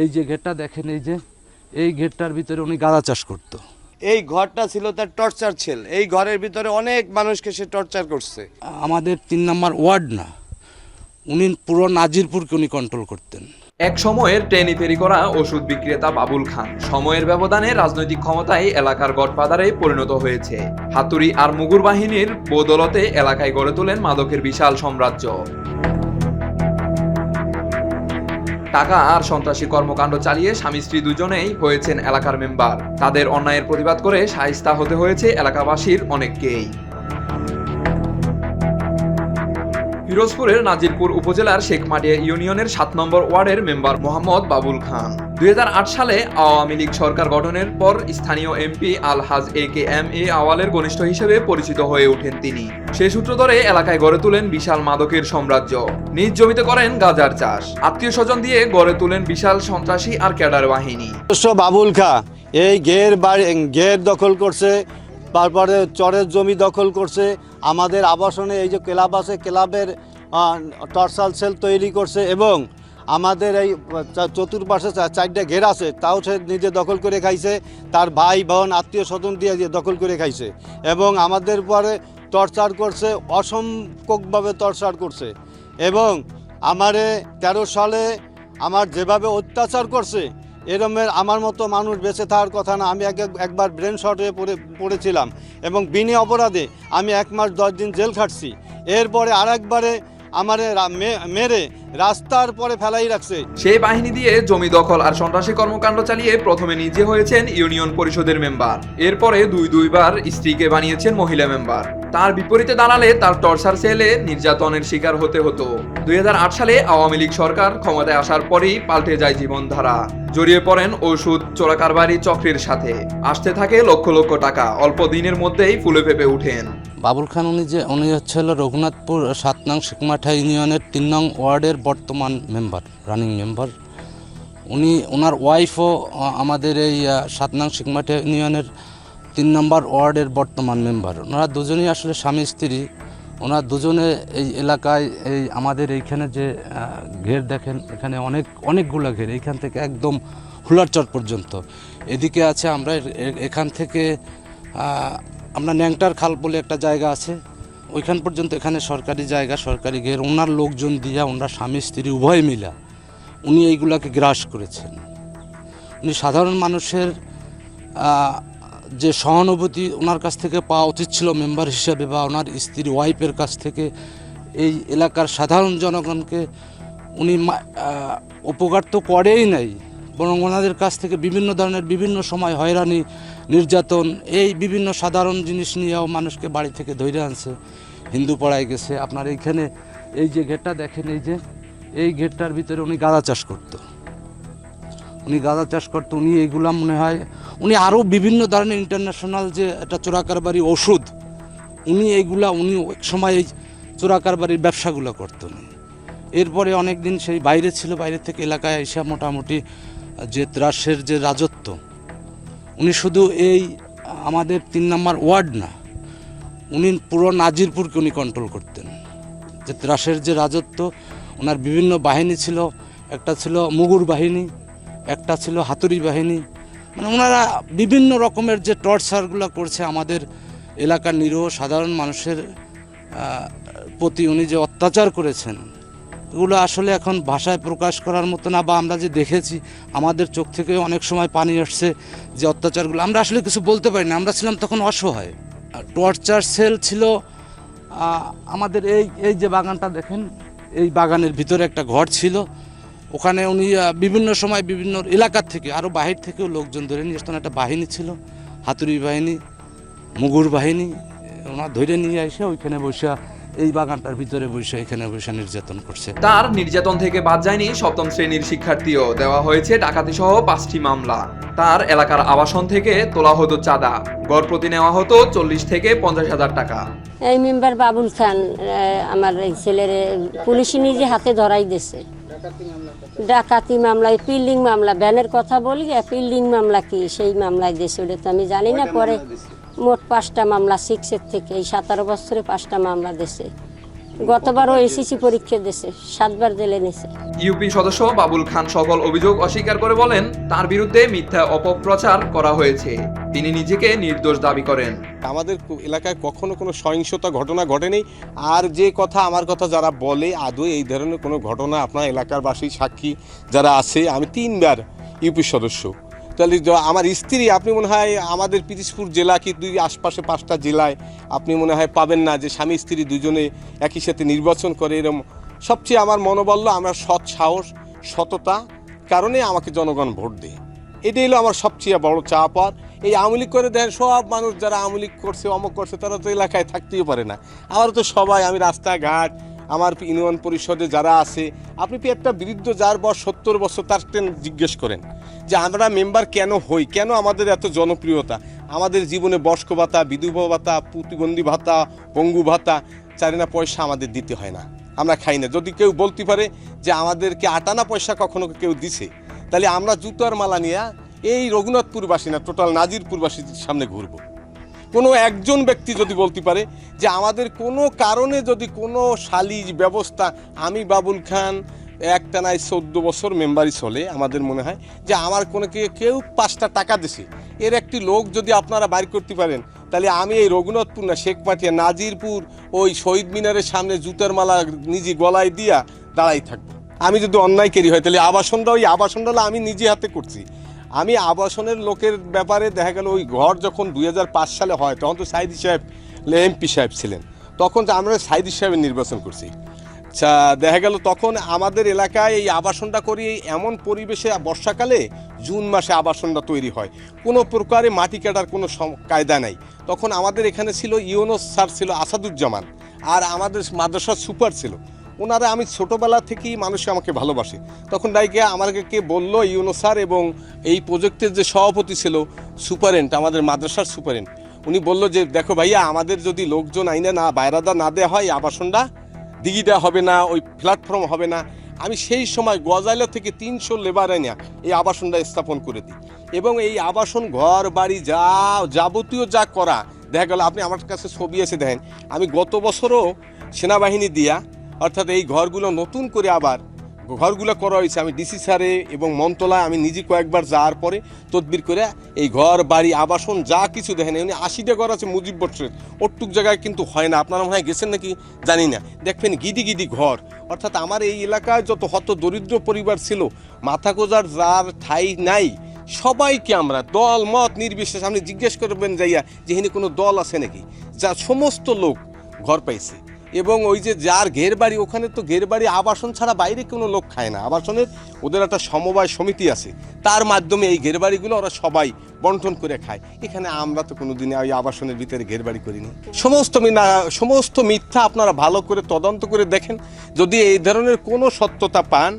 এই যে ঘেরটা দেখেন এই যে এই ঘেরটার ভিতরে উনি গাঁদা চাষ করতো। এই ঘরটা ছিল তার টর্চার ছেল। এই ঘরের ভিতরে অনেক মানুষকে সে টর্চার করছে। আমাদের তিন নম্বর ওয়ার্ড না উনি পুরো নাজিরপুরকে উনি কন্ট্রোল করতেন। এক সময়ের ট্রেনে ফেরি করা ওষুধ বিক্রেতা বাবুল খান সময়ের ব্যবধানে রাজনৈতিক ক্ষমতায় এলাকার গডফাদারে পরিণত হয়েছে। হাতুড়ি আর মুগুর বাহিনীর বদলতে এলাকায় গড়ে তোলেন মাদকের বিশাল সাম্রাজ্য। টাকা আর সন্ত্রাসী কর্মকাণ্ড চালিয়ে স্বামী স্ত্রী দুজনেই হয়েছেন এলাকার মেম্বার। তাদের অন্যায়ের প্রতিবাদ করে সাহিস্তা হতে হয়েছে এলাকাবাসীর অনেককেই। ফিরোজপুরের নাজিরপুর উপজেলার শেখমাটিয়া ইউনিয়নের সাত নম্বর ওয়ার্ডের মেম্বার মোহাম্মদ বাবুল খান। দুই হাজার আট সালে আওয়ামী লীগ সরকার গঠনের পর স্থানীয় MP Alhaj A K M A আওয়ালের ঘনিষ্ঠ হিসেবে পরিচিত হয়ে ওঠেন তিনি। সে সূত্র ধরে এলাকায় গড়ে তোলেন বিশাল মাদকের সাম্রাজ্য। নিজ জমিতে করেন গাজার চাষ। আত্মীয় স্বজন দিয়ে গড়ে তোলেন বিশাল সন্ত্রাসী আর ক্যাডার বাহিনী। বাবুল খা, এই গের বাড়ি গের দখল করছে তারপরে চরের জমি দখল করছে, আমাদের আবাসনে এই যে ক্লাব আছে, ক্লাবের টর্সাল সেল তৈরি করছে এবং আমাদের এই চতুর্পাশে চারটা ঘের আছে, তাও সে নিজে দখল করে খাইছে, তার ভাই, বোন, আত্মীয় স্বজন দিয়ে দখল করে খাইছে এবং আমাদের পরে টর্চার করছে অসংখ্যকভাবে টর্চার করছে এবং আমারে তেরো সালে আমার যেভাবে অত্যাচার করছে এরমের আমার মতো মানুষ বেঁচে থাকার কথা না, আমি এক এক- একবার ব্রেন শর্ট হয়ে পড়ে, পড়েছিলাম। এবং বিনে অপরাধে আমি এক মাস দশ দিন জেল খাটছি। এরপরে আরেকবারে আমারে মেরে রাস্তার পরে ফেলাই রাখছে। সেই বাহিনী দিয়ে জমি দখল আর সন্ত্রাসী কর্মকাণ্ড চালিয়ে প্রথমে নিজে হয়েছেন ইউনিয়ন পরিষদের মেম্বার। এরপরে দুই দুইবার স্ত্রীকে বানিয়েছেন মহিলা মেম্বার। তার বিপরীতে দাঁড়ালে তার টর্চার সেলে নির্যাতনের শিকার হতে হতো। দুই হাজার আট সালে আওয়ামী লীগ সরকার ক্ষমতায় আসার পরেই পাল্টে যায় জীবনধারা। জড়িয়ে পড়েন ওষুধ, চোরাকারবারি, চক্রের সাথে। আসতে থাকে লক্ষ লক্ষ টাকা, অল্প দিনের মধ্যেই ফুলে ফেপে উঠেন বাবুল খান উনি যে, উনি হচ্ছে হলো রঘুনাথপুর সাত নং শিকমাঠা ইউনিয়নের তিন নং ওয়ার্ডের বর্তমান মেম্বার রানিং মেম্বার উনি ওনার ওয়াইফও আমাদের এই সাত নং শিকমাঠা ইউনিয়নের তিন নম্বর ওয়ার্ডের বর্তমান মেম্বার। ওনারা দুজনেই আসলে স্বামী, স্ত্রী। ওনারা দুজনে এই এলাকায় এই, আমাদের এইখানে যে ঘের দেখেন, এখানে অনেক, অনেকগুলো ঘের, এইখান থেকে একদম হুলারচর পর্যন্ত। এদিকে আছে আমরা এখান থেকে আমরা ন্যাংটার খাল বলে একটা জায়গা আছে। ওইখান পর্যন্ত এখানে সরকারি জায়গা, সরকারি ঘের। ওনার লোকজন দিয়া ওনার স্বামী, স্ত্রী উভয় মিলা উনি এইগুলাকে গ্রাস করেছেন। উনি সাধারণ মানুষের যে সহানুভূতি ওনার কাছ থেকে পাওয়া উচিত ছিল মেম্বার হিসেবে বা ওনার স্ত্রী ওয়াইফের কাছ থেকে, এই এলাকার সাধারণ জনগণকে উনি উপকার তো করেই নাই। বরং ওনাদের কাছ থেকে বিভিন্ন ধরনের বিভিন্ন সময় হয়রানি, নির্যাতন, এই বিভিন্ন সাধারণ জিনিস নিয়েও মানুষকে বাড়ি থেকে ধরে আনছে। হিন্দু পাড়ায় গেছে। আপনার এইখানে এই যে ঘেরটা দেখেন, এই যে, এই ঘেরটার ভিতরে উনি গাঁদা চাষ করতো। উনি গাঁদা চাষ করতো, উনি এইগুলা মনে হয়, উনি আরও বিভিন্ন ধরনের ইন্টারন্যাশনাল যে একটা চোরাকারবারি ওষুধ, উনি এইগুলা উনি এক সময় এই চোরাকারবারির ব্যবসাগুলো করতো উনি এরপরে অনেক দিন সেই বাইরে ছিল, বাইরে থেকে এলাকায় এসে মোটামুটি যে ত্রাসের যে রাজত্ব, উনি শুধু এই আমাদের তিন নম্বর ওয়ার্ড না, উনি পুরো নাজিরপুরকে উনি কন্ট্রোল করতেন। যে ত্রাসের যে রাজত্ব, ওনার বিভিন্ন বাহিনী ছিল, একটা ছিল মুগুর বাহিনী, একটা ছিল হাতুড়ি বাহিনী মানে ওনারা বিভিন্ন রকমের যে টর্চারগুলো করছে আমাদের এলাকার নিরীহ সাধারণ মানুষের প্রতি উনি যে অত্যাচার করেছেন এগুলো আসলে এখন ভাষায় প্রকাশ করার মতো না, বা আমরা যে দেখেছি, আমাদের চোখ থেকে অনেক সময় পানি আসছে যে অত্যাচারগুলো। আমরা আসলে কিছু বলতে পারি না, আমরা ছিলাম তখন অসহায়। টর্চার সেল ছিল আমাদের এই এই যে বাগানটা দেখেন, এই বাগানের ভিতরে একটা ঘর ছিল। ওখানে উনি বিভিন্ন সময় বিভিন্ন এলাকার থেকে আরও বাহির থেকেও লোকজন ধরে নিয়ে আসতেন। একটা বাহিনী ছিল, হাতুড়ি বাহিনী, মুগুর বাহিনী ওনার ধরে নিয়ে এসে ওইখানে বসে এই বাগানটার ভিতরে বসে এখানে বসে নির্যাতন করছে। তার নির্যাতন থেকে বাদ যায়নি সপ্তম শ্রেণির শিক্ষার্থীও। দেওয়া হয়েছে ডাকাতি সহ পাঁচটি মামলা। তার এলাকার আবাসন থেকে তোলা হতো চাঁদা। গড় প্রতি নেওয়া হতো চল্লিশ থেকে পঞ্চাশ হাজার টাকা। এই মেম্বার বাবুল খান আমার এই ছেলের পুলিশই নিজে হাতে ধরাই দিছে ডাকাতি মামলায় পিল্ডিং মামলা ব্যানের কথা বলি পিল্ডিং মামলা কি সেই মামলায় দিয়েছে ওটা তো আমি জানি না পরে মোট পাঁচটা মামলা সিক্সের থেকে। এই সতেরো বছরে পাঁচটা মামলা দিয়েছে। গতবারও এসএসসি পরীক্ষা দিয়েছে সাতবার জেলে নিছে ইউপি সদস্য বাবুল খান সকল অভিযোগ অস্বীকার করে বলেন তার বিরুদ্ধে মিথ্যা অপপ্রচার করা হয়েছে। তিনি নিজেকে নির্দোষ দাবি করেন। আমাদের এলাকায় কখনো কোনো সহিংসতা ঘটনা ঘটেনি। আর যে কথা আমার কথা যারা বলে আদৌ এই ধরনের কোনো ঘটনা আপনার এলাকার বাসী সাক্ষী যারা আছে আমি তিনবার ইউপি সদস্য। তাহলে আমার স্ত্রী, আপনি মনে হয় আমাদের পিরিজপুর জেলা কি দুই আশপাশে পাঁচটা জেলায়, আপনি মনে হয় পাবেন না যে স্বামী, স্ত্রী দুজনে একই সাথে নির্বাচন করে এরম। সবচেয়ে আমার মনোবল্য, আমার সৎ সাহস, সততা, কারণে আমাকে জনগণ ভোট দেয়। এটাই হলো আমার সবচেয়ে বড় চাপ। আর এই আওয়ামী করে দেন, সব মানুষ যারা আওয়ামী লীগ করছে, অমক করছে, তারা তো এলাকায় থাকতেই পারে না। আমার তো সবাই, আমি রাস্তাঘাট, আমার ইউনিয়ন পরিষদে যারা আছে, আপনি একটা বিরুদ্ধ যার বয়স সত্তর বছর, তার জিজ্ঞেস করেন। যে আমরা মেম্বার কেন হই? কেন আমাদের এত জনপ্রিয়তা? আমাদের জীবনে বয়স্ক ভাতা, বিধবা ভাতা প্রতিবন্ধী ভাতা, পঙ্গু ভাতা, চারিনা পয়সা আমাদের দিতে হয় না। আমরা খাই না। যদি কেউ বলতে পারে যে আমাদেরকে আটানা পয়সা কখনো কেউ দিছে, তাহলে আমরা জুতার মালা নিয়ে এই রঘুনাথপুরবাসী না, টোটাল নাজিরপুরবাসীর সামনে ঘুরবো। কোনো একজন ব্যক্তি যদি বলতে পারে যে আমাদের কোনো কারণে যদি কোনো সালিজ ব্যবস্থা, আমি বাবুল খান একটানায় চোদ্দ বছর মেম্বারই চলে আমাদের মনে হয় যে আমার কোনো কেউ পাঁচটা টাকা দিছে। এর একটি লোক যদি আপনারা বাইর করতে পারেন, তাহলে আমি এই রঘুনাথপুর না, শেখ পাটিয়া নাজিরপুর, ওই শহীদ মিনারের সামনে জুতার মালা নিজে গলায় দিয়া দাঁড়াই থাকব। আমি যদি অন্যায়কারী হয় তাহলে আবাসনটা, ওই আবাসনটা আমি নিজে হাতে করছি। আমি আবাসনের লোকের ব্যাপারে দেখা গেল, ওই ঘর যখন দুই হাজার পাঁচ সালে হয়, তখন তো সাইদি সাহেব, এমপি সাহেব ছিলেন। তখন আমরা সাইদি সাহেবের নির্বাচন করছি। আচ্ছা দেখা গেল তখন আমাদের এলাকায় এই আবাসনটা করি এমন পরিবেশে বর্ষাকালে জুন মাসে আবাসনটা তৈরি হয়। কোনো প্রকারে মাটি কাটার কোনো কায়দা নাই। তখন আমাদের এখানে ছিল ইউনুস স্যার ছিল আসাদুজ্জামান, আর আমাদের মাদ্রাসার সুপার ছিল। ওনারা আমি ছোটোবেলা থেকেই মানুষ আমাকে ভালোবাসে। তখন ডাইকে আমাকে কে বলল ইউনো স্যার এবং এই প্রজেক্টের যে সভাপতি ছিল, সুপারেন্ট, আমাদের মাদ্রাসার সুপারেন্ট, উনি বলল যে, দেখো ভাইয়া, আমাদের যদি লোকজন আইনে না বাইরাদা না দেওয়া হয় আবাসনটা দিঘিটা হবে না, ওই প্ল্যাটফর্ম হবে না। আমি সেই সময় গজাইলা থেকে তিনশো লেবার এনে এই আবাসনটা স্থাপন করে দিই। এবং এই আবাসন ঘর, বাড়ি যা, যাবতীয় যা করা, দেখা গেল আপনি আমার কাছে ছবি এসে দেখেন, আমি গত বছরও সেনাবাহিনী দিয়া, অর্থাৎ এই ঘরগুলো নতুন করে আবার ঘরগুলো করা হয়েছে। আমি ডিসি স্যারে এবং মন্ত্রণালয় আমি নিজে কয়েকবার যাওয়ার পরে তদবির করে এই ঘর, বাড়ি, আবাসন যা কিছু দেখেন উনি আশিটা ঘর আছে মুজিব বছরের ওটুক জায়গায় কিন্তু হয় না। আপনারা মনে হয় গেছেন নাকি? জানি না। দেখবেন গিদি গিদি ঘর। অর্থাৎ আমার এই এলাকায় যত হত দরিদ্র পরিবার ছিল, মাথা গোজার যার ঠাই নাই, সবাইকে আমরা দল, মত, নির্বিশেষে আপনি জিজ্ঞেস করবেন যাইয়া যে কোনো দল আছে নাকি? যা সমস্ত লোক ঘর পাইছে। এবং ওই যে যার ঘের বাড়ি, ওখানে তো ঘের বাড়ি আবাসন ছাড়া বাইরে কোনো লোক খায় না। আবাসনের ওদের একটা সমবায় সমিতি আছে। তার মাধ্যমে এই ঘের বাড়িগুলো ওরা সবাই বন্টন করে খায়। এখানে আমরা তো কোনো দিনে ওই আবাসনের ভিতরে ঘের বাড়ি করিনি। সমস্ত সমস্ত মিথ্যা আপনারা ভালো করে তদন্ত করে দেখেন। যদি এই ধরনের কোনো সত্যতা পান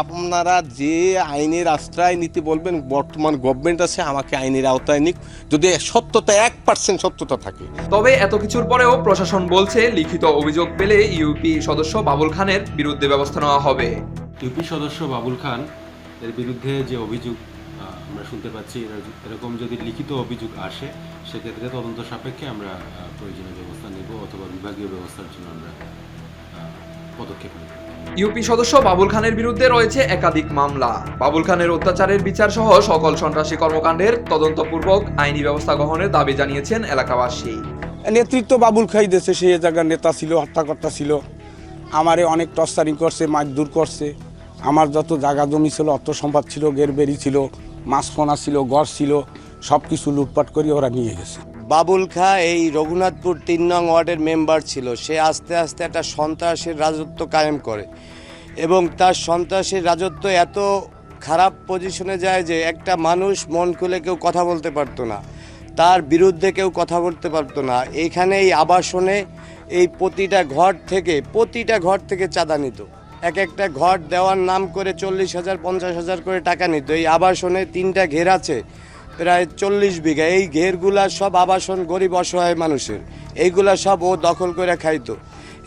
আপনারা যে আইনের আশ্রয় নিতে বলবেন বর্তমান গভর্নমেন্ট আছে আমাকে আইনের আওতায় নিক। যদি সত্যতা এক পার্সেন্ট সত্যতা থাকে। তবে এত কিছুর পরেও প্রশাসন বলছে লিখিত অভিযোগ পেলে ইউপি সদস্য বাবুল খানের বিরুদ্ধে ব্যবস্থা নেওয়া হবে। ইউপি সদস্য বাবুল খান এর বিরুদ্ধে যে অভিযোগ আমরা শুনতে পাচ্ছি এরকম যদি লিখিত অভিযোগ আসে সেক্ষেত্রে তদন্ত সাপেক্ষে আমরা প্রয়োজনীয় ব্যবস্থা নেব অথবা বিভাগীয় ব্যবস্থার জন্য আমরা পদক্ষেপ নেব। ইউপি সদস্য বাবুল খানের বিরুদ্ধে রয়েছে একাধিক মামলা। বাবুল খানের অত্যাচারের বিচার সহ সকল সন্ত্রাসী কর্মকাণ্ডের তদন্তপূর্বক আইনি ব্যবস্থা গ্রহণের দাবি জানিয়েছেন এলাকাবাসী। নেতৃত্ব বাবুল খাই দেশে সেই জায়গার নেতা ছিল, হত্যাকর্তা ছিল। আমারে অনেক টর্চারিং করছে মারধর করছে। আমার যত জায়গা জমি ছিল, অর্থ সম্পদ ছিল, গেরবেরি ছিল মাছপোনা ছিল, গড় ছিল সব কিছু লুটপাট করে ওরা নিয়ে গেছে। বাবুল খা এই রঘুনাথপুর তিন নং ওয়ার্ডের মেম্বার ছিল। সে আস্তে আস্তে একটা সন্ত্রাসের রাজত্ব কায়েম করে এবং তার সন্ত্রাসের রাজত্ব এত খারাপ পজিশনে যায় যে একটা মানুষ মন খুলে কেউ কথা বলতে পারতো না। তার বিরুদ্ধে কেউ কথা বলতে পারতো না। এইখানে এই আবাসনে এই প্রতিটা ঘর থেকে, প্রতিটা ঘর থেকে চাঁদা নিত। এক একটা ঘর দেওয়ার নাম করে চল্লিশ হাজার, পঞ্চাশ হাজার করে টাকা নিত। এই আবাসনে তিনটা ঘের আছে। প্রায় চল্লিশ বিঘা। এই ঘেরগুলা সব আবাসন গরিব অসহায় মানুষের। এইগুলা সব ও দখল করে খাইতো।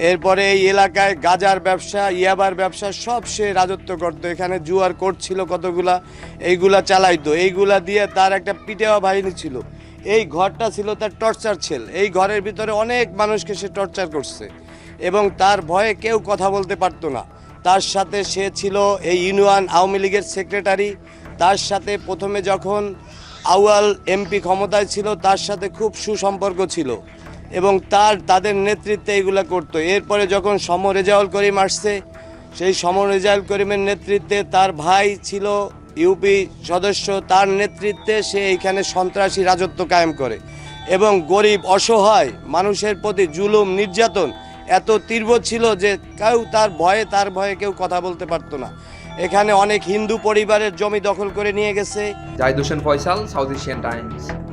এরপরে এই এলাকায় গাজার ব্যবসা, ইয়াবার ব্যবসা সব সে রাজত্ব করতো। এখানে জুয়ার কোর্ট ছিল কতগুলা, এইগুলা চালাইতো। এইগুলা দিয়ে তার একটা পিটেওয়া বাহিনী ছিল। এই ঘরটা ছিল তার টর্চার ছেল এই ঘরের ভিতরে অনেক মানুষকে সে টর্চার করছে। এবং তার ভয়ে কেউ কথা বলতে পারতো না। তার সাথে সে ছিল এই ইউনিয়ন আওয়ামী লীগের সেক্রেটারি। তার সাথে প্রথমে যখন আউয়াল এমপি ক্ষমতায় ছিল, তার সাথে খুব সুসম্পর্ক ছিল এবং তার, তাদের নেতৃত্বে এগুলো করতো। এরপরে যখন সম রেজাউল করিম আসছে, সেই সম রেজাউল করিমের নেতৃত্বে তার ভাই ছিল, ইউপি সদস্য, তার নেতৃত্বে সে এইখানে সন্ত্রাসী রাজত্ব কায়েম করে এবং গরিব, অসহায় মানুষের প্রতি জুলুম, নির্যাতন এত তীব্র ছিল যে কেউ তার ভয়ে তার ভয়ে কেউ কথা বলতে পারতো না। এখানে অনেক হিন্দু পরিবারের জমি দখল করে নিয়ে গেছে। Zahid Hossain Faisal, South Asian Times.